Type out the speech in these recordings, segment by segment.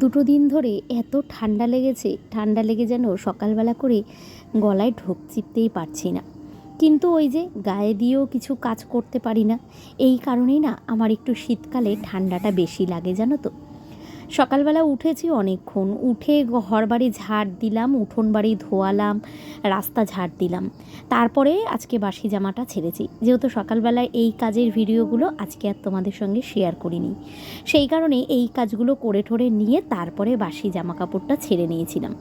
দুটো দিন ধরে এত ঠান্ডা লেগেছে, ঠান্ডা লেগে যেন সকালবেলা করে গলায় ঢোক চিপতেই পারছি না। কিন্তু ওই যে গায়ে দিয়েও কিছু কাজ করতে পারি না, এই কারণেই না আমার একটু শীতকালে ঠান্ডাটা বেশি লাগে, জানো তো। সকালবেলা উঠেছি অনেকক্ষণ। উঠে ঘর বাড়ি ঝাড় দিলাম, উঠোন বাড়ি ধোয়ালাম, রাস্তা ঝাড় দিলাম। তারপরে আজকে বাসি জামাটা ছেড়েছি। যেহেতু সকালবেলায় এই কাজের ভিডিওগুলো আজকে আর তোমাদের সঙ্গে শেয়ার করিনি। সেই কারণে এই কাজগুলো করে ঠোরে নিয়ে তারপরে বাসি জামা কাপড়টা ছেড়ে নিয়েছিলাম।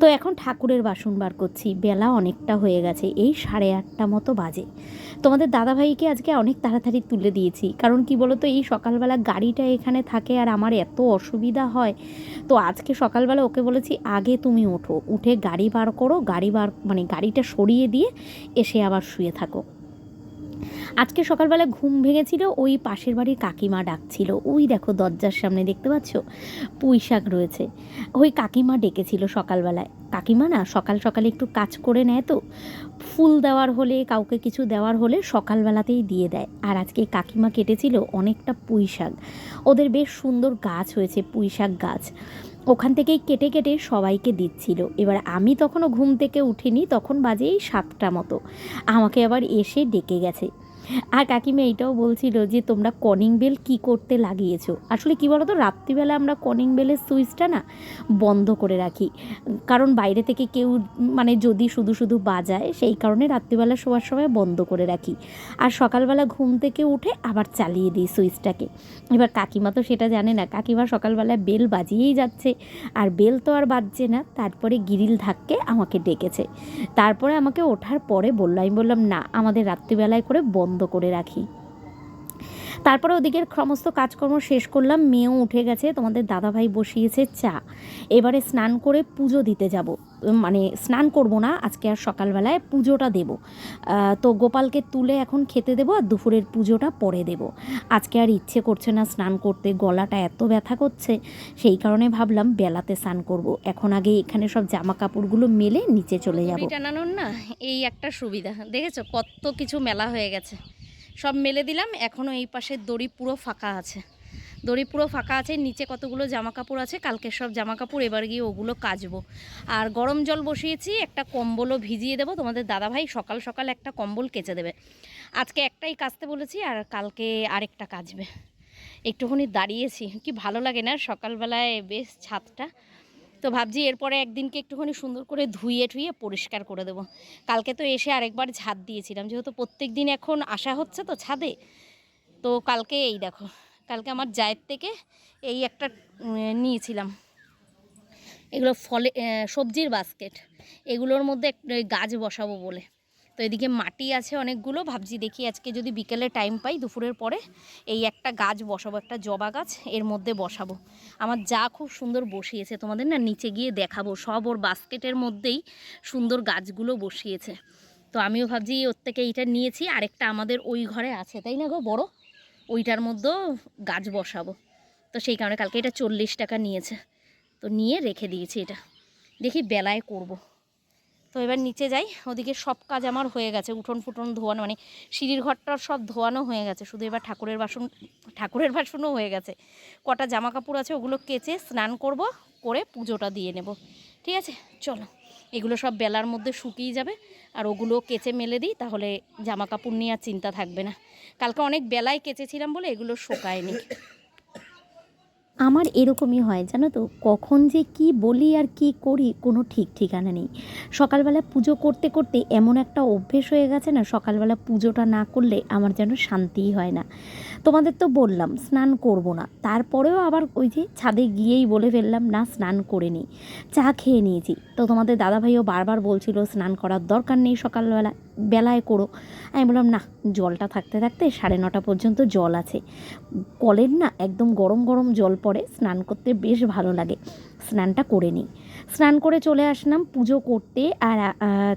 তো এখন ঠাকুরের বাসন বার করছি। বেলা অনেকটা হয়ে গেছে, এই সাড়ে আটটা মতো বাজে। তোমাদের দাদাভাইকে আজকে অনেক তাড়াতাড়ি তুলে দিয়েছি, কারণ কি বলো তো এই সকালবেলা গাড়িটা এখানে থাকে আর আমার এত অসুবিধা হয়। তো আজকে সকালবেলা ওকে বলেছি, আগে তুমি ওঠো। উঠে গাড়ি বার করো, গাড়ি বার মানে গাড়িটা সরিয়ে দিয়ে এসে আবার শুয়ে থাকো। আজকে সকালবেলা ঘুম ভেঙেছিল, ওই পাশের বাড়ির কাকিমা ডাকছিল। ওই দেখো দরজার সামনে দেখতে পাচ্ছ? পুঁই শাক রয়েছে। ওই কাকিমা ডেকেছিল সকালবেলায়। কাকিমা না, সকাল সকালে একটু কাজ করে নেয় তো। ফুল দেওয়ার হলে, কাউকে কিছু দেওয়ার হলে সকালবেলাতেই দিয়ে দেয়। আর আজকে কাকিমা কেটেছিল অনেকটা পুঁই শাক ওদের বেশ সুন্দর গাছ হয়েছে পুঁই শাক গাছ। ওখান থেকেই কেটে কেটে সবাইকে দিচ্ছিল। এবার আমি তখনও ঘুম থেকে উঠিনি, তখন বাজে এই সাতটা মতো। আমাকে আবার এসে ডেকে গেছে। আর কাকিমা এইটাও বলছিল যে, তোমরা কনিং বেল কি করতে লাগিয়েছো? আসলে কি বলতো, রাত্রিবেলা আমরা কনিং বেলের সুইচটা না বন্ধ করে রাখি। কারণ বাইরে থেকে কেউ মানে যদি শুধু শুধু বাজায়, সেই কারণে রাত্রিবেলা শোয়ার সময় বন্ধ করে রাখি। আর সকালবেলা ঘুম থেকে উঠে আবার চালিয়ে দিই সুইচটাকে। এবার কাকিমা তো সেটা জানে না, কাকিমা সকালবেলা বেল বাজিয়েই যাচ্ছে। আর বেল তো আর বাজছে না, তারপরে গিরিল ধাক্কে আমাকে ডেকেছে। তারপরে আমাকে ওঠার পরে বলল, আমি বললাম, না, আমাদের রাত্রিবেলায় করে বন্ধ করে রাখি তারপরে ওদিকের সমস্ত কাজকর্ম শেষ করলাম, মেয়েও উঠে গেছে, তোমাদের দাদাভাই বসিয়েছে চা। এবারে স্নান করে পুজো দিতে যাব। মানে স্নান করব না, আজকে আর সকালবেলায় পুজোটা দেব। তো গোপালকে তুলে এখন খেতে দেবো আর দুপুরের পুজোটা পরে দেব। আজকে আর ইচ্ছে করছে না স্নান করতে, গলাটা এত ব্যথা করছে, সেই কারণে ভাবলাম বেলাতে স্নান করব। এখন আগে এখানে সব জামা কাপড়গুলো মেলে নিচে চলে যাব। টানানোর না এই একটা সুবিধা, দেখেছ? কত কিছু মেলা হয়ে গেছে। সব মেলে দিলাম। এখনও এই পাশের দড়ি পুরো ফাঁকা আছে। দড়ি পুরো ফাঁকা আছে, নিচে কতগুলো জামা কাপড় আছে কালকে সব জামা কাপড় এবার গিয়ে ওগুলো কাচবো। আর গরম জল বসিয়েছি, একটা কম্বলও ভিজিয়ে দেবো। তোমাদের দাদাভাই সকাল সকাল একটা কম্বল কেচে দেবে। আজকে একটাই কাচতে বলেছি আর কালকে আরেকটা কাচবে। একটুখানি দাঁড়িয়েছি, কি ভালো লাগে না সকালবেলায় বেশ ছাদটা। তো ভাবছি এরপরে একদিনকে একটুখানি সুন্দর করে ধুয়ে ঠুয়ে পরিষ্কার করে দেবো। কালকে তো এসে আরেকবার ছাদ দিয়েছিলাম, যেহেতু প্রত্যেক দিন এখন আসা হচ্ছে তো ছাদে। তো কালকে এই দেখো, কালকে আমার জায়ের থেকে এই একটা নিয়েছিলাম। এগুলো ফলে সবজির বাস্কেট এগুলোর মধ্যে গাছ বসাবো বলে। তো এদিকে মাটি আছে অনেকগুলো। ভাবছি দেখি আজকে যদি বিকেলে টাইম পাই, দুপুরের পরে এই একটা গাছ বসাবো, একটা জবা গাছ, এর মধ্যে বসাবো। আমার যা খুব সুন্দর বসিয়েছে, তোমাদের না নিচে গিয়ে দেখাবো। সব ওর বাস্কেটের মধ্যেই সুন্দর গাছগুলো বসিয়েছে। তো আমিও ভাবছি ওর থেকে এইটা নিয়েছি, আরেকটা আমাদের ওই ঘরে আছে, তাই না গো বড়? ওইটার মধ্যেও গাছ বসাবো। তো সেই কারণে কালকে এটা চল্লিশ টাকা নিয়েছে। তো নিয়ে রেখে দিয়েছি এটা। দেখি বেলায় করব। তো এবার নিচে যাই। ওদিকে সব কাজ আমার হয়ে গেছে। উঠোন ফুটন ধোয়ানো মানে সিঁড়ির ঘরটার সব ধোয়ানো হয়ে গেছে। শুধু এবার ঠাকুরের বাসন, ঠাকুরের বাসনও হয়ে গেছে। কটা জামা কাপড় আছে ওগুলো কেচে স্নান করব, করে পুজোটা দিয়ে নেব। ঠিক আছে? চলো। এগুলো সব বেলার মধ্যে শুকিয়ে যাবে। আর ওগুলো কেচে মেলে দিই, তাহলে জামা কাপড় নিয়ে আর চিন্তা থাকবে না। কালকে অনেক বেলায় কেচেছিলাম বলে এগুলো শোকায়নি। আমার এরকমই হয়, জানো তো? কখন যে কি বলি আর কি করি কোনো ঠিক ঠিকানা নেই। সকালবেলা পুজো করতে করতে এমন একটা অভ্যেস হয়ে গেছে না, সকালবেলা পুজোটা না করলে আমার যেন শান্তিই হয় না। তোমাদের তো বললাম, স্নান করব না। তারপরেও আবার ওই যে ছাদে গিয়েই বলে ফেললাম, না, স্নান করে নিই চা খেয়ে নিয়েছি। তো তোমাদের দাদাভাইও বারবার বলছিল, স্নান করার দরকার নেই সকালবেলা। বেলায় করো। আমি বললাম, না, জলটা থাকতে থাকতে সাড়ে নটা পর্যন্ত জল আছে। কলের না একদম গরম গরম জল পড়ে, স্নান করতে বেশ ভালো লাগে। স্নানটা করে নিই। স্নান করে চলে আসলাম পুজো করতে। আর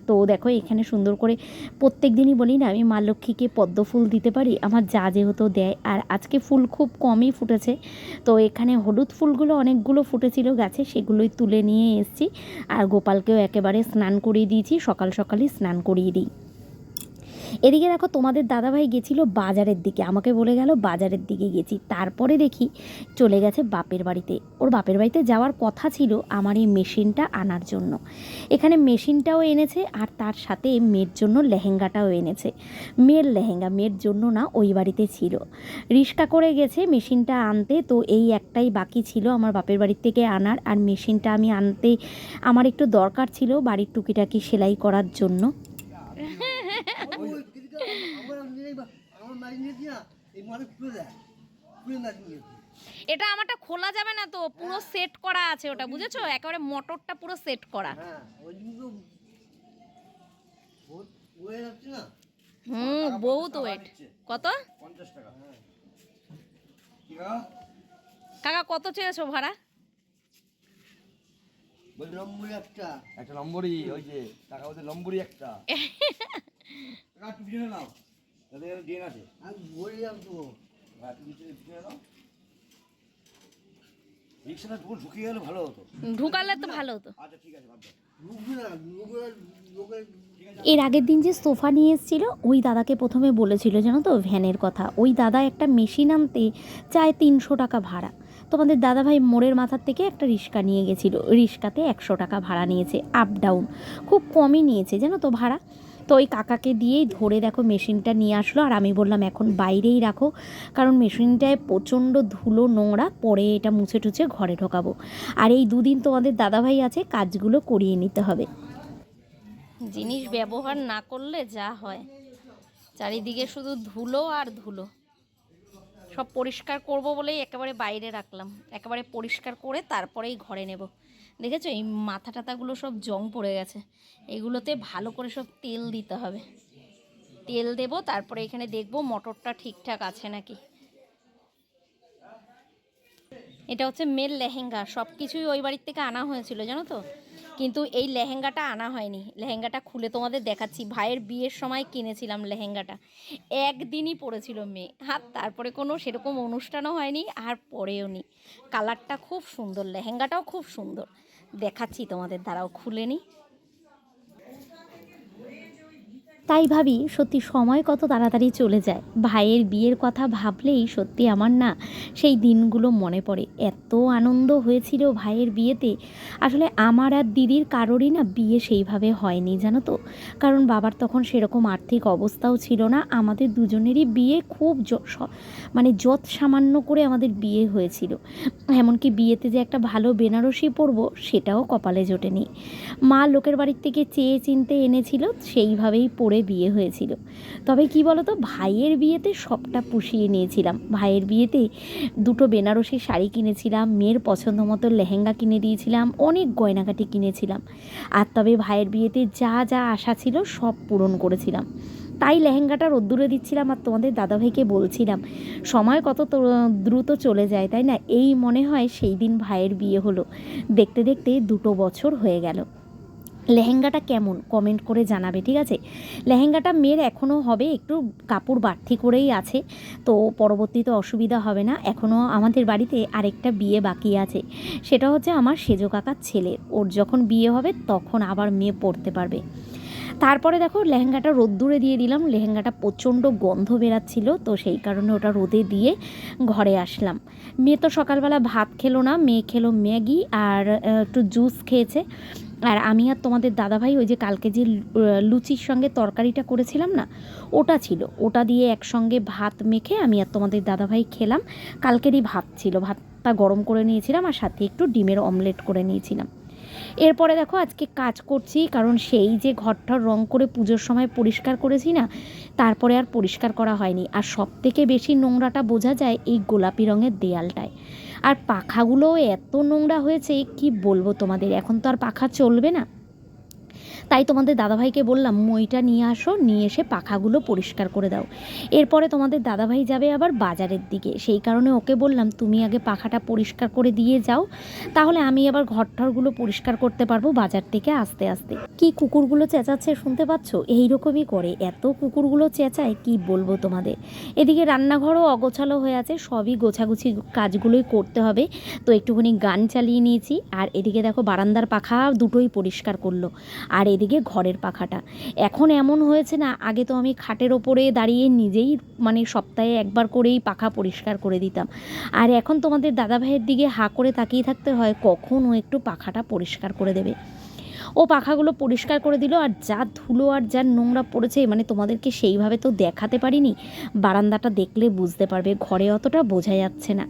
তো দেখো এখানে সুন্দর করে প্রত্যেক দিনই বলি না, আমি মা লক্ষ্মীকে পদ্ম ফুল দিতে পারি, আমার যা যেহেতু দেয়। আর আজকে ফুল খুব কমই ফুটেছে। তো এখানে হলুদ ফুলগুলো অনেকগুলো ফুটেছিল গাছে, সেগুলোই তুলে নিয়ে এসেছি। আর গোপালকেও একেবারে স্নান করিয়ে দিয়েছি, সকাল সকালই স্নান করিয়ে দিই। এদিকে দেখো তোমাদের দাদাভাই গেছিল বাজারের দিকে, আমাকে বলে গেল বাজারের দিকে গেছি। তারপরে দেখি চলে গেছে বাপের বাড়িতে। ওর বাপের বাড়িতে যাওয়ার কথা ছিল আমার এই মেশিনটা আনার জন্য। এখানে মেশিনটাও এনেছে আর তার সাথে মেয়ের জন্য লেহেঙ্গাটাও এনেছে। মেয়ের লেহেঙ্গা, মেয়ের জন্য না ওই বাড়িতে ছিল। রিক্সা করে গেছে মেশিনটা আনতে, তো এই একটাই বাকি ছিল আমার বাপের বাড়ির থেকে আনার। আর মেশিনটা আমি আনতে, আমার একটু দরকার ছিল বাড়ির টুকিটাকি সেলাই করার জন্য। এটা আমারটা খোলা যাবে না তো পুরো সেট করা আছে ওটা বুঝেছ? একেবারে মোটরটা পুরো সেট করা। হ্যাঁ হয়ে হুম বহুত ওয়েট কত? কাকা? কত চেয়েছো ভাড়া? বলি নম্বরে একটা। একটা নম্বরই ওই যে টাকা বলতে নম্বরই একটা। একটু পিছনে নাও। তাদের এখানে ড্রেন আছে? আমি বলি আসব হ্যাঁ, একটু পিছনে পিছনে নাও? রিক্সাটা ঢুকে গেলে ভালো হতো। ঢুকালে তো ভালো হতো। আচ্ছা ঠিক আছে এর আগের দিন যে সোফা নিয়ে এসেছিল ওই দাদাকে প্রথমে বলেছিল জানো তো ভ্যানের কথা ওই দাদা একটা মেশিন আনতে চায় তিনশো টাকা ভাড়া। তোমাদের দাদাভাই মোড়ের মাথার থেকে একটা রিক্সা নিয়ে গেছিল রিক্সাতে একশো টাকা ভাড়া নিয়েছে আপ ডাউন খুব কমই নিয়েছে জানো তো ভাড়া। তো ওই কাকাকে দিয়েই ধরে দেখো মেশিনটা নিয়ে আসলো। আর আমি বললাম, এখন বাইরেই রাখো, কারণ মেশিনটায় প্রচণ্ড ধুলো নোংরা, পরে এটা মুছে টুছে ঘরে ঢোকাবো। আর এই দুদিন তোমাদের দাদাভাই আছে, কাজগুলো করিয়ে নিতে হবে। জিনিস ব্যবহার না করলে যা হয়। চারিদিকে শুধু ধুলো আর ধুলো। সব পরিষ্কার করব বলেই একেবারে বাইরে রাখলাম। একেবারে পরিষ্কার করে তারপরেই ঘরে নেব। দেখেছ? এই মাথা টাথাগুলো সব জং পড়ে গেছে। এগুলোতে ভালো করে সব তেল দিতে হবে। তেল দেব, তারপরে এখানে দেখব মোটরটা ঠিকঠাক আছে নাকি। এটা হচ্ছে মেল লেহেঙ্গা। সব কিছুই ওই বাড়ির থেকে আনা হয়েছিল, জানো তো? কিন্তু এই লেহেঙ্গাটা আনা হয়নি। লেহেঙ্গাটা খুলে তোমাদের দেখাচ্ছি। ভাইয়ের বিয়ের সময় কিনেছিলাম লেহেঙ্গাটা। একদিনই পরেছিল মেয়ে। আর তারপরে কোনো সেরকম অনুষ্ঠানও হয়নি, আর পরেও নি। কালারটা খুব সুন্দর, লেহেঙ্গাটাও খুব সুন্দর। দেখাচ্ছি তোমাদের দ্বারাও খুলে নিই। তাই ভাবি, সত্যি সময় কত তাড়াতাড়ি চলে যায়। ভাইয়ের বিয়ের কথা ভাবলেই সত্যি আমার না সেই দিনগুলো মনে পড়ে। এত আনন্দ হয়েছিল ভাইয়ের বিয়েতে। আসলে আমার আর দিদির কারোরই না বিয়ে সেইভাবে হয়নি, জানো তো? কারণ বাবার তখন সেরকম আর্থিক অবস্থাও ছিল না। আমাদের দুজনেরই বিয়ে খুব মানে যত সামান্য করে আমাদের বিয়ে হয়েছিল। এমনকি বিয়েতে যে একটা ভালো বেনারসি পরবো, সেটাও কপালে জোটেনি। মা লোকের বাড়ির থেকে চেয়ে চিনতে এনেছিল, সেইভাবেই পরে বিয়ে হয়েছিল। তবে কি বলতো, ভাইয়ের বিয়েতে সবটা পুষিয়ে নিয়েছিলাম। ভাইয়ের বিয়েতে দুটো বেনারসি শাড়ি কিনেছিলাম, মেয়ের পছন্দ মতো লেহেঙ্গা কিনে দিয়েছিলাম, অনেক গয়নাগাটি কিনেছিলাম। আর তবে ভাইয়ের বিয়েতে যা যা আশা ছিল সব পূরণ করেছিলাম। তাই লেহেঙ্গাটা রোদ্দুরে দিচ্ছিলাম আর তোমাদের দাদাভাইকে বলছিলাম, সময় কত দ্রুত চলে যায়, তাই না? এই মনে হয় সেই দিন ভাইয়ের বিয়ে হলো। দেখতে দেখতে দুটো বছর হয়ে গেল। লেহেঙ্গাটা কেমন? কমেন্ট করে জানাবে, ঠিক আছে? লেহেঙ্গাটা মেয়ের এখনও হবে, একটু কাপড় বাড়তি করেই আছে, তো পরবর্তীতে অসুবিধা হবে না। এখনও আমাদের বাড়িতে আরেকটা বিয়ে বাকি আছে, সেটা হচ্ছে আমার সেজো কাকার ছেলে। ওর যখন বিয়ে হবে, তখন আবার মেয়ে পড়তে পারবে। তারপরে দেখো, লেহেঙ্গাটা রোদ্দুরে দিয়ে দিলাম, লেহেঙ্গাটা প্রচণ্ড গন্ধ বেরাচ্ছিল, তো সেই কারণে ওটা রোদে দিয়ে ঘরে আসলাম। মেয়ে তো সকালবেলা ভাত খেলো না, মেয়ে খেলো ম্যাগি আর একটু জুস খেয়েছে। আর আমি আর তোমাদের দাদাভাই ওই যে কালকে যে লুচির সঙ্গে তরকারিটা করেছিলাম না, ওটা ছিল। ওটা দিয়ে একসঙ্গে ভাত মেখে আমি আর তোমাদের দাদাভাই খেলাম। কালকেরই ভাত ছিল। ভাতটা গরম করে নিয়েছিলাম আর সাথে একটু ডিমের অমলেট করে নিয়েছিলাম। এরপরে দেখো আজকে কাজ করছি, কারণ সেই যে ঘরটার রং করে পুজোর সময় পরিষ্কার করেছি না, তারপরে আর পরিষ্কার করা হয়নি। আর সব থেকে বেশি নোংরাটা বোঝা যায় এই গোলাপি রঙের দেয়ালটায়। আর পাখাগুলোও এত নোংরা হয়েছে কি বলব তোমাদের? এখন তো আর পাখা চলবে না। তাই তোমাদের দাদাভাইকে বললাম, মইটা নিয়ে আসো, নিয়ে এসে পাখাগুলো পরিষ্কার করে দাও। এরপরে তোমাদের দাদাভাই যাবে আবার বাজারের দিকে। সেই কারণে ওকে বললাম, তুমি আগে পাখাটা পরিষ্কার করে দিয়ে যাও, তাহলে আমি আবার ঘরটরগুলো পরিষ্কার করতে পারব বাজার থেকে আস্তে আস্তে। কি কুকুরগুলো চেঁচাচ্ছে শুনতে পাচ্ছ? এইরকমই করে। এত কুকুরগুলো চেঁচায়, কি বলব তোমাদের? এদিকে রান্নাঘরও অগোছালো হয়ে আছে, সবই গোছাগুছি কাজগুলোই করতে হবে। তো একটুখানি গান চালিয়ে নিয়েছি, আর এদিকে দেখো বারান্দার পাখা দুটোই পরিষ্কার করল। আর এদিকে ঘরের পাখাটা। এখন এমন হয়েছে না, আগে তো আমি খাটের ওপরে দাঁড়িয়ে নিজেই মানে সপ্তাহে একবার করেই পাখা পরিষ্কার করে দিতাম। আর এখন তোমাদের দাদাভাইয়ের দিকে হা করে তাকিয়ে থাকতে হয়, কখন ও একটু পাখাটা পরিষ্কার করে দেবে। ও পাখাগুলো পরিষ্কার করে দিল, আর যা ধুলো আর যা নোংরা পড়েছে মানে তোমাদেরকে সেইভাবে তো দেখাতে পারিনি। বারান্দাটা দেখলে বুঝতে পারবে, ঘরে অতটা বোঝা যাচ্ছে না।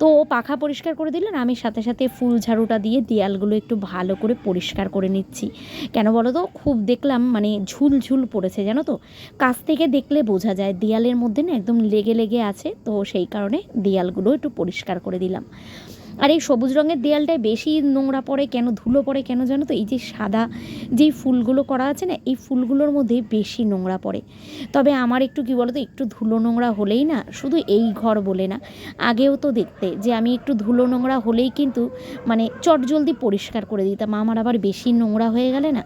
তো ও পাখা পরিষ্কার করে দিল, আর আমি সাথে সাথে ফুল ঝাড়ুটা দিয়ে দেয়ালগুলো একটু ভালো করে পরিষ্কার করে নিচ্ছি। কেন বলো তো, খুব দেখলাম মানে ঝুল ঝুল পড়েছে, জানো তো? কাছ থেকে দেখলে বোঝা যায়, দেয়ালের মধ্যে না একদম লেগে লেগে আছে, তো সেই কারণে দেয়ালগুলো একটু পরিষ্কার করে দিলাম। আর এই সবুজ রঙের দেয়ালটায় বেশি নোংরা পড়ে কেন, ধুলো পড়ে কেন জানো তো? এই যে সাদা যেই ফুলগুলো করা আছে না, এই ফুলগুলোর মধ্যে বেশি নোংরা পড়ে। তবে আমার একটু কি বলতো, একটু ধুলো নোংরা হলেই না, শুধু এই ঘর বলে না, আগেও তো দেখতে যে আমি একটু ধুলো নোংরা হলেই কিন্তু মানে চটজলদি পরিষ্কার করে দিতাম। আমার আবার বেশি নোংরা হয়ে গেলে না,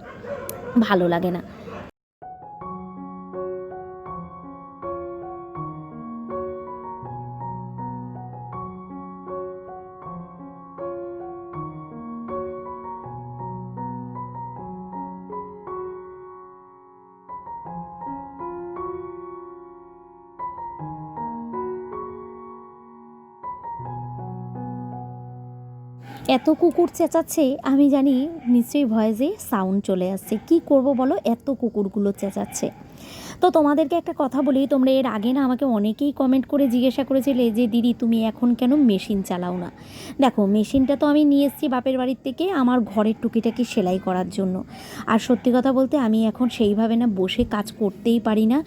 ভালো লাগে না। এত কুকুর চেঁচাচ্ছে, আমি জানি নিশ্চয়ই ভয়েসে সাউন্ড চলে আসছে। কি করব বলো? এত কুকুরগুলো চেঁচাচ্ছে। তো তোমাদেরকে একটা কথা বলি, তোমরা এর আগে না আমাকে অনেকেই কমেন্ট করে জিজ্ঞাসা করেছিলে যে, দিদি, তুমি এখন কেন মেশিন চালাও না? দেখো মেশিনটা তো আমি নিয়ে এসেছি বাপের বাড়ির থেকে আমার ঘরের টুকিটাকি সেলাই করার জন্য। আর সত্যি কথা বলতে, আমি এখন সেইভাবে না বসে কাজ করতেই পারি না।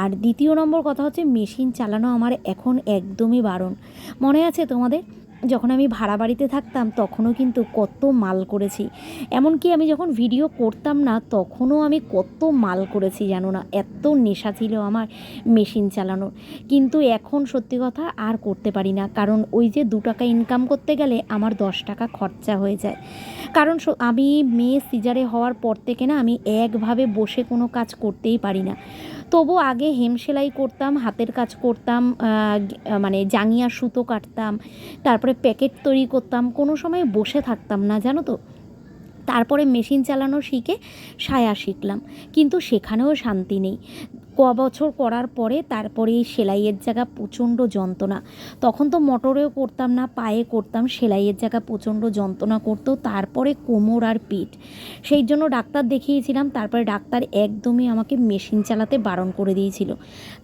আর দ্বিতীয় নম্বর কথা হচ্ছে মেশিন চালানো আমার এখন একদমই বারণ। মনে আছে তোমাদের? যখন আমি ভাড়া বাড়িতে থাকতাম তখনও কিন্তু কত মাল করেছি। এমনকি আমি যখন ভিডিও করতাম না তখনও আমি কত মাল করেছি জানো না? এত নেশা ছিল আমার মেশিন চালানোর। কিন্তু এখন সত্যি কথা আর করতে পারি না। কারণ ওই যে দু টাকা ইনকাম করতে গেলে আমার দশ টাকা খরচা হয়ে যায়। কারণ আমি মেয়ে সিজারে হওয়ার পর থেকে না আমি একভাবে বসে কোনো কাজ করতেই পারি না। তবু আগে হেম সেলাই করতাম, হাতের কাজ করতাম মানে জাঙিয়া সুতো কাটতাম, তারপরে প্যাকেট তৈরি করতাম, কোনো সময় বসে থাকতাম না, জানো তো? তারপরে মেশিন চালানো শিখে সায়া শিখলাম, কিন্তু সেখানেও শান্তি নেই। ক বছর করার পরে তারপরে এই সেলাইয়ের জায়গা প্রচণ্ড যন্ত্রণা। তখন তো মোটরেও করতাম না, পায়ে করতাম, সেলাইয়ের জায়গা প্রচণ্ড যন্ত্রণা করতো, তারপরে কোমর আর পিঠ। সেই জন্য ডাক্তার দেখিয়েছিলাম, তারপরে ডাক্তার একদমই আমাকে মেশিন চালাতে বারণ করে দিয়েছিল।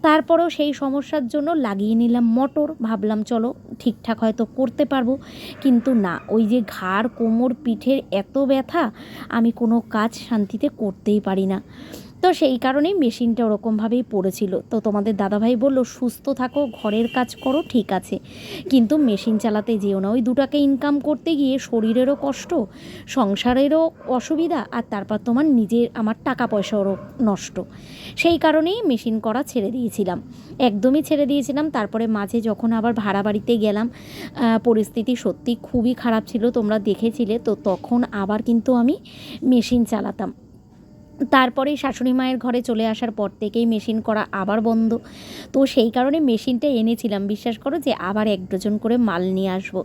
তারপরেও সেই সমস্যার জন্য লাগিয়ে নিলাম মোটর, ভাবলাম চলো ঠিকঠাক হয়তো করতে পারব। কিন্তু না, ওই যে ঘাড়, কোমর, পিঠের এত ব্যথা, আমি কোনো কাজ শান্তিতে করতেই পারি না। তো সেই কারণেই মেশিনটা ওরকমভাবেই পড়েছিল। তো তোমাদের দাদাভাই বলল, সুস্থ থাকো, ঘরের কাজ করো, ঠিক আছে। কিন্তু মেশিন চালাতে যেও না। ওই দুটাকে ইনকাম করতে গিয়ে শরীরেরও কষ্ট, সংসারেরও অসুবিধা, আর তারপর তোমার নিজের, আমার টাকা পয়সারও নষ্ট। সেই কারণেই মেশিন করা ছেড়ে দিয়েছিলাম। একদমই ছেড়ে দিয়েছিলাম। তারপরে মাঝে যখন আবার ভাড়া বাড়িতে গেলাম পরিস্থিতি সত্যি খুবই খারাপ ছিল, তোমরা দেখেছিলে। তো তখন আবার কিন্তু আমি মেশিন চালাতাম। তারপরে শাশুড়ি মায়ের ঘরে চলে আসার পর থেকেই মেশিন করা আবার বন্ধ। তো সেই কারণে মেশিনটা এনেছিলাম। বিশ্বাস করো যে আবার এক ডজন করে মাল নিয়ে আসব।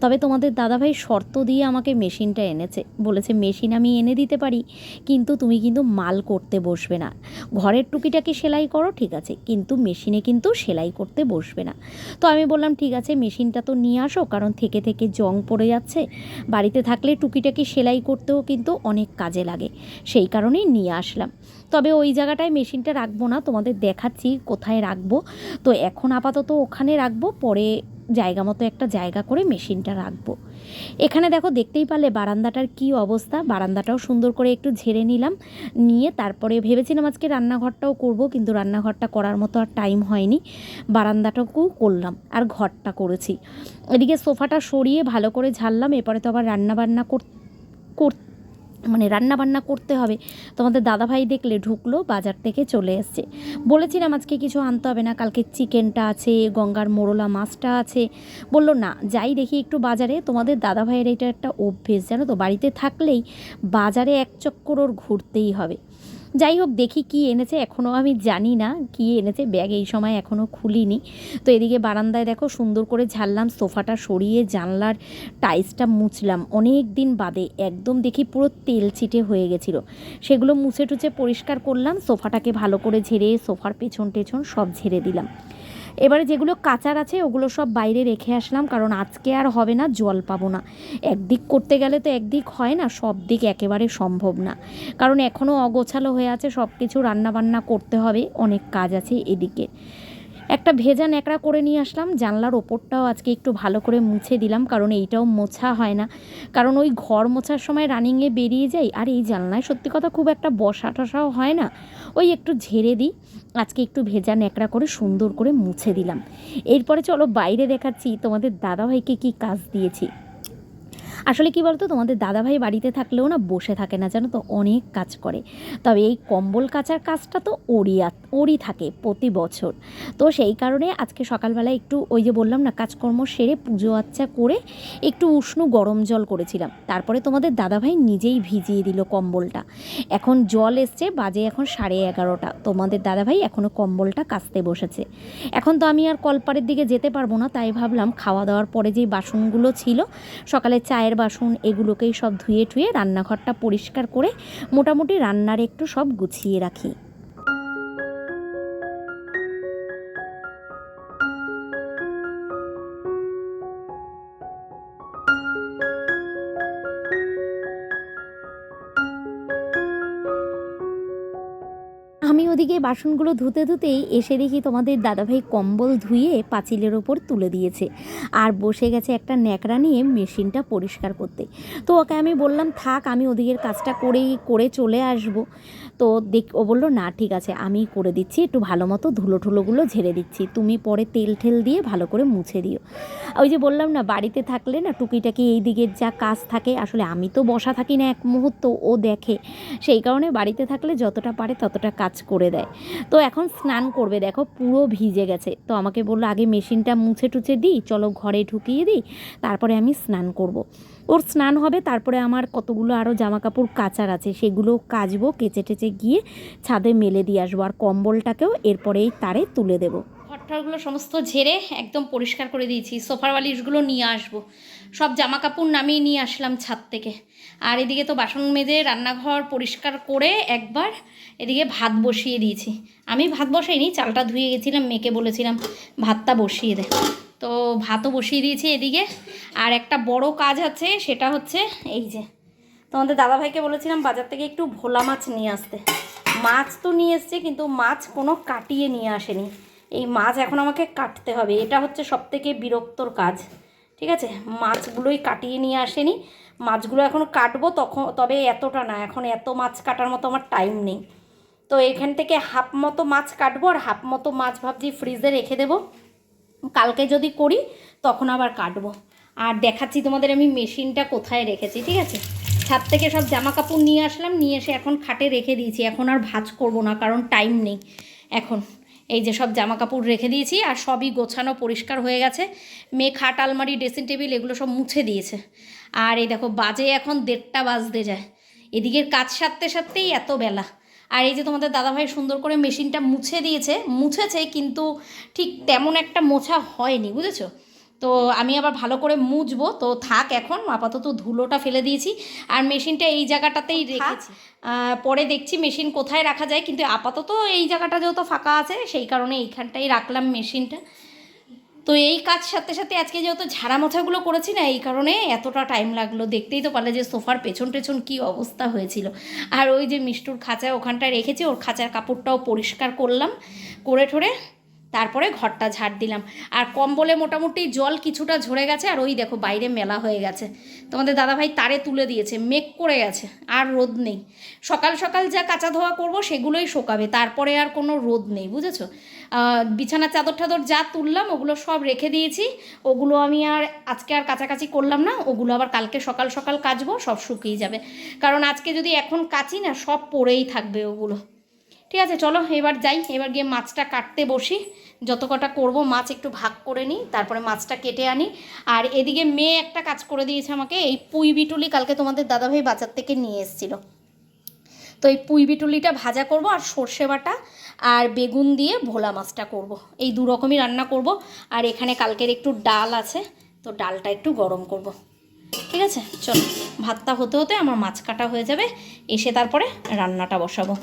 তবে তোমাদের দাদাভাই শর্ত দিয়ে আমাকে মেশিনটা এনেছে। বলেছে, মেশিন আমি এনে দিতে পারি, কিন্তু তুমি কিন্তু মাল করতে বসবে না। ঘরের টুকিটাকি সেলাই করো, ঠিক আছে, কিন্তু মেশিনে কিন্তু সেলাই করতে বসবে না। তো আমি বললাম, ঠিক আছে, মেশিনটা তো নিয়ে আসো, কারণ থেকে থেকে জং পড়ে যাচ্ছে। বাড়িতে থাকলে টুকিটাকি সেলাই করতেও কিন্তু অনেক কাজে লাগে। সেই কারণেই নিয়ে আসলাম। তবে ওই জায়গাটায় মেশিনটা রাখব না, তোমাদের দেখাচ্ছি কোথায় রাখব। তো এখন আপাতত ওখানে রাখব, পরে জায়গা মতো একটা জায়গা করে মেশিনটা রাখব। এখানে দেখো, দেখতেই পারলে বারান্দাটার কি অবস্থা। বারান্দাটাও সুন্দর করে একটু ঝেড়ে নিলাম, নিয়ে তারপরে ভেবেছিলাম আজকে রান্নাঘরটাও করব, কিন্তু রান্নাঘরটা করার মতো আর টাইম হয়নি। বারান্দাটাকেও করলাম, আর ঘরটা করেছি। এদিকে সোফাটা সরিয়ে ভালো করে ঝাড়লাম, এরপরে তো আবার রান্না বান্না কর কর- মানে রান্না বান্না করতে হবে। তোমাদের দাদাভাই দেখলে ঢুকলো, বাজার থেকে চলে এসছে। বলেছিলাম আজকে কিছু আনতে হবে না, কালকে চিকেনটা আছে, গঙ্গার মোরলা মাছটা আছে। বলল, না, যাই দেখি একটু বাজারে। তোমাদের দাদাভাইয়ের এটা একটা অভ্যেস, জানো তো? বাড়িতে থাকলেই বাজারে এক চক্কর ওর ঘুরতেই হবে। যাই হোক দেখি কি এনেছে এখনও আমি জানি না কি এনেছে, ব্যাগ এই সময় এখনও খুলিনি। তো এদিকে বারান্দায় দেখো, সুন্দর করে ঝাড়লাম, সোফাটা সরিয়ে জানলার টাইলসটা মুছলাম। অনেক দিন বাদে একদম দেখি পুরো তেল ছিটে হয়ে গেছিল। সেগুলো মুছে টুছে পরিষ্কার করলাম, সোফাটাকে ভালো করে ঝেড়ে সোফার পেছন টেছন সব ঝেড়ে দিলাম। এবারে যেগুলো কাচার আছে, ওগুলো সব বাইরে রেখে আসলাম, কারণ আজকে আর হবে না, জল পাবো না। একদিক করতে গেলে তো একদিক হয় না, সব দিক একেবারে সম্ভব না। কারণ এখনও অগোছালো হয়ে আছে সব কিছু রান্নাবান্না করতে হবে, অনেক কাজ আছে এদিকে। একটা ভেজা ন্যাকড়া করে নিয়ে আসলাম। জানলার ওপরটাও আজকে একটু ভালো করে মুছে দিলাম, কারণ এইটাও মোছা হয় না। কারণ ওই ঘর মোছার সময় রানিংয়ে বেরিয়ে যাই, আর এই জানলায় সত্যি কথা খুব একটা বসা টসাও হয় না। ওই একটু ঝেড়ে দিই, আজকে একটু ভেজা ন্যাকড়া করে সুন্দর করে মুছে দিলাম। এরপরে চলো বাইরে দেখাচ্ছি তোমাদের দাদাভাইকে কি কাজ দিয়েছি। আসলে কি বলতো, তোমাদের দাদাভাই বাড়িতে থাকলেও না বসে থাকে না, জানো তো, অনেক কাজ করে। তবে এই কম্বল কাচার কাজটা তো ওরই ওরই থাকে প্রতি বছর। তো সেই কারণে আজকে সকালবেলা একটু ওই যে বললাম না, কাজকর্ম সেরে পুজো আচ্চা করে একটু উষ্ণ গরম জল করেছিলাম। তারপরে তোমাদের দাদাভাই নিজেই ভিজিয়ে দিল কম্বলটা। এখন জল এসছে, বাজে এখন সাড়ে এগারোটা। তোমাদের দাদাভাই এখনও কম্বলটা কাচতে বসেছে। এখন তো আমি আর কলপারের দিকে যেতে পারব না, তাই ভাবলাম খাওয়া দাওয়ার পরে যেই বাসনগুলো ছিল, সকালে চায়ের বাসন এগুলোকেই সব ধুয়ে টুয়ে রান্নাঘরটা পরিষ্কার করে মোটামুটি রান্নার একটু সব গুছিয়ে রাখি। ওদিকে বাসনগুলো ধুতে ধুতেই এসে দেখি তোমাদের দাদাভাই কম্বল ধুয়ে পাঁচিলের ওপর তুলে দিয়েছে। আর বসে গেছে একটা ন্যাকড়া নিয়ে মেশিনটা পরিষ্কার করতে। তো ওকে আমি বললাম, থাক, আমি ওদিকের কাজটা করেই, করে চলে আসব। তো দেখ, ও বলল, না, ঠিক আছে, আমি করে দিচ্ছি, একটু ভালো মতো ধুলো ঠুলোগুলো ঝেড়ে দিচ্ছি। তুমি পরে তেল ঠেল দিয়ে ভালো করে মুছে দিও। ওই যে বললাম না, বাড়িতে থাকলে না টুকিটাকি এই দিকের যা কাজ থাকে, আসলে আমি তো বসা থাকি না এক মুহূর্ত, ও দেখে। সেই কারণে বাড়িতে থাকলে যতটা পারে ততটা কাজ করে দেয়। তো এখন স্নান করবে, দেখো পুরো ভিজে গেছে। তো আমাকে বলল, আগে মেশিনটা মুছে টুছে দিই, চলো ঘরে ঢুকিয়ে দিই, তারপরে আমি স্নান করব। ওর স্নান হবে, তারপরে আমার কতগুলো আরও জামা কাপড় কাচার আছে, সেগুলো কাচবো, কেচে টেচে গিয়ে ছাদে মেলে দিয়ে আসব। আর কম্বলটাকেও এরপরেই তারে তুলে দেবো। ঘরটারগুলো সমস্ত ঝেড়ে একদম পরিষ্কার করে দিয়েছি, সোফার বালিশগুলো নিয়ে আসব। সব জামা কাপড় নামিয়ে নিয়ে আসলাম ছাদ থেকে। আর এদিকে তো বাসন মেজে রান্নাঘর পরিষ্কার করে একবার এদিকে ভাত বসিয়ে দিয়েছি। আমি ভাত বসাইনি, চালটা ধুয়ে গেছিলাম, মেয়েকে বলেছিলাম, ভাতটা বসিয়ে দে। তো ভাতও বসিয়ে দিয়েছি এদিকে। আর একটা বড় কাজ আছে, সেটা হচ্ছে, এই যে, তোমাদের দাদাভাইকে বলেছিলাম বাজার থেকে একটু ভোলা মাছ নিয়ে আসতে। মাছ তো নিয়ে এসছে, কিন্তু মাছ কোনো কাটিয়ে নিয়ে আসেনি। এই মাছ এখন আমাকে কাটতে হবে, এটা হচ্ছে সবথেকে বিরক্তর কাজ। ঠিক আছে? মাছগুলোই কাটিয়ে নিয়ে আসেনি। মাছগুলো এখন কাটবো তখন, তবে এতটা না, এখন এত মাছ কাটার মতো আমার টাইম নেই। তো এখান থেকে হাফ মতো মাছ কাটবো আর হাফ মতো মাছ ভাবছি ফ্রিজে রেখে দেবো। কালকে যদি করি, তখন আবার কাটবো। আর দেখাচ্ছি তোমাদের আমি মেশিনটা কোথায় রেখেছি, ঠিক আছে? ছাদ থেকে সব জামা কাপড় নিয়ে আসলাম, নিয়ে এসে এখন খাটে রেখে দিয়েছি। এখন আর ভাঁজ করব না, কারণ টাইম নেই। এখন এই যে সব জামা কাপড় রেখে দিয়েছি আর সবই গোছানো পরিষ্কার হয়ে গেছে। মেয়ে খাট, আলমারি, ড্রেসিং টেবিল এগুলো সব মুছে দিয়েছে। আর এই দেখো, বাজে এখন দেড়টা বাজতে যায়। এদিকের কাজ সারতে সারতেই এত বেলা। আর এই যে তোমাদের দাদাভাই সুন্দর করে মেশিনটা মুছে দিয়েছে মুছেছে কিন্তু ঠিক তেমন একটা মোছা হয়নি বুঝেছ? তো আমি আবার ভালো করে মুছবো তো থাক এখন আপাতত ধুলোটা ফেলে দিয়েছি। আর মেশিনটা এই জায়গাটাতেই রেখেছি। পরে দেখছি মেশিন কোথায় রাখা যায় কিন্তু আপাতত এই জায়গাটা যেহেতু ফাঁকা আছে সেই কারণে এইখানটাই রাখলাম মেশিনটা। তো এই কাজ সাথে সাথে আজকে যেহেতু ঝাড়া মোছাগুলো করেছি না, এই কারণে এতটা টাইম লাগল। দেখতেই তো পারলে যে সোফার পেছন টেছন কী অবস্থা হয়েছিল। আর ওই যে মিষ্টুর খাঁচা ওখানটায় রেখেছি, ওর খাঁচার কাপড়টাও পরিষ্কার করলাম, করে ঠরে তারপরে ঘরটা ঝাড় দিলাম। আর কম্বলে মোটামুটি জল কিছুটা ঝরে গেছে, আর ওই দেখো বাইরে মেলা হয়ে গেছে। তোমাদের দাদাভাই তারে তুলে দিয়েছে, মেঘ করে গেছে, আর রোদ নেই। সকাল সকাল যা কাঁচা ধোয়া করব সেগুলোই শোকাবে, তারপরে আর কোনো রোদ নেই, বুঝেছ? বিছানার চাদর টাদর যা তুললাম, ওগুলো সব রেখে দিয়েছি। ওগুলো আমি আর আজকে আর কাছাকাছি করলাম না, ওগুলো আবার কালকে সকাল সকাল কাচবো, সব শুকিয়ে যাবে। কারণ আজকে যদি এখন কাচি না, সব পড়েই থাকবে ওগুলো। ঠিক আছে, চলো এবার যাই। এবার গিয়ে মাছটা কাটতে বসি। যত কটা করব, মাছ একটু ভাগ করে নিই, তারপরে মাছটা কেটে আনি। আর এদিকে মেয়ে একটা কাজ করে দিয়েছে আমাকে, এই পুঁই বিটুলি কালকে তোমাদের দাদাভাই বাজার থেকে নিয়ে এসেছিল। তো এই পুঁই বিটুলিটা ভাজা করব আর সর্ষে বাটা আর বেগুন দিয়ে ভোলা মাছটা করব। এই দু রকমই রান্না করব। আর এখানে কালকের একটু ডাল আছে, তো ডালটা একটু গরম করব। ঠিক আছে? চলো, ভাতটা হতে হতে আমার মাছ কাটা হয়ে যাবে। এসে তারপরে রান্নাটা বসাবো।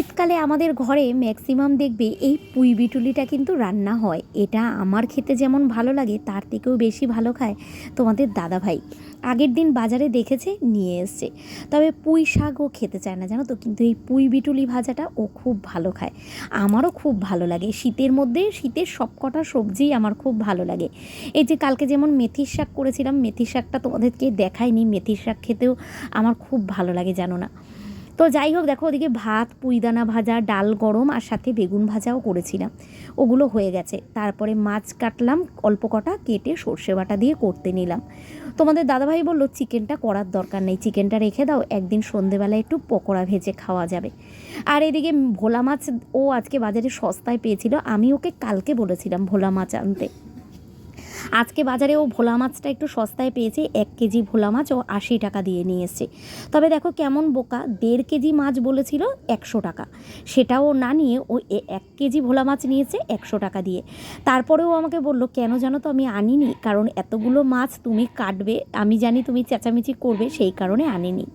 শীতকালে আমাদের ঘরে ম্যাক্সিমাম দেখবে এই পুঁই বিটুলিটা কিন্তু রান্না হয়। এটা আমার খেতে যেমন ভালো লাগে, তার থেকেও বেশি ভালো খায় তোমাদের দাদা ভাই আগের দিন বাজারে দেখেছে, নিয়ে এসছে। তবে পুঁই শাকও খেতে চায় না, জানো তো? কিন্তু এই পুঁই বিটুলি ভাজাটা ও খুব ভালো খায়। আমারও খুব ভালো লাগে। শীতের মধ্যে শীতের সবকটা সবজিই আমার খুব ভালো লাগে। এই যে কালকে যেমন মেথির শাক করেছিলাম, মেথির শাকটা তোমাদেরকে দেখাইনি। মেথির শাক খেতেও আমার খুব ভালো লাগে, জানো না? তো যাই হোক, দেখো ওদিকে ভাত, পুইদানা ভাজা, ডাল গরম আর সাথে বেগুন ভাজাও করেছিলাম। ওগুলো হয়ে গেছে। তারপরে মাছ কাটলাম, অল্প কটা কেটে সর্ষে বাটা দিয়ে করতে নিলাম। তোমাদের দাদাভাই বলল, চিকেনটা করার দরকার নেই। চিকেনটা রেখে দাও, একদিন সন্ধেবেলায় একটু পকোড়া ভেজে খাওয়া যাবে। আর এদিকে ভোলা মাছ, ও আজকে বাজারে সস্তায় পেয়েছিল। আমি ওকে কালকে বলেছিলাম ভোলা মাছ আনতে। আজকে বাজারে ও ভোলা মাছটা একটু সস্তায় পেয়েছে, এক কেজি ভোলা মাছ ও আশি টাকা দিয়ে নিয়ে এসছে। তবে দেখো কেমন বোকা, দেড় কেজি মাছ বলেছিল একশো টাকা। সেটাও না নিয়ে ও এক কেজি ভোলা মাছ নিয়েছে একশো টাকা দিয়ে। তারপরেও আমাকে বলল, কেন জানো তো আমি আনিনি? কারণ এতগুলো মাছ তুমি কাটবে, আমি জানি তুমি চেঁচামেচি করবে, সেই কারণে আনিনি।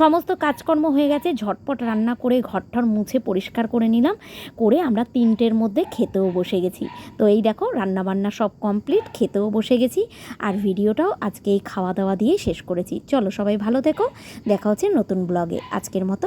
সমস্ত কাজকর্ম হয়ে গেছে, ঝটপট রান্না করে ঘরঠর মুছে পরিষ্কার করে নিলাম, করে আমরা তিনটের মধ্যে খেতেও বসে গেছি। তো এই দেখো, রান্নাবান্না সব কমপ্লিট খেতেও বসে গেছি, আর ভিডিওটাও আজকে এই খাওয়া দাওয়া দিয়ে শেষ করেছি। চলো সবাই ভালো থেকো, দেখা হচ্ছে নতুন ব্লগে আজকের মতো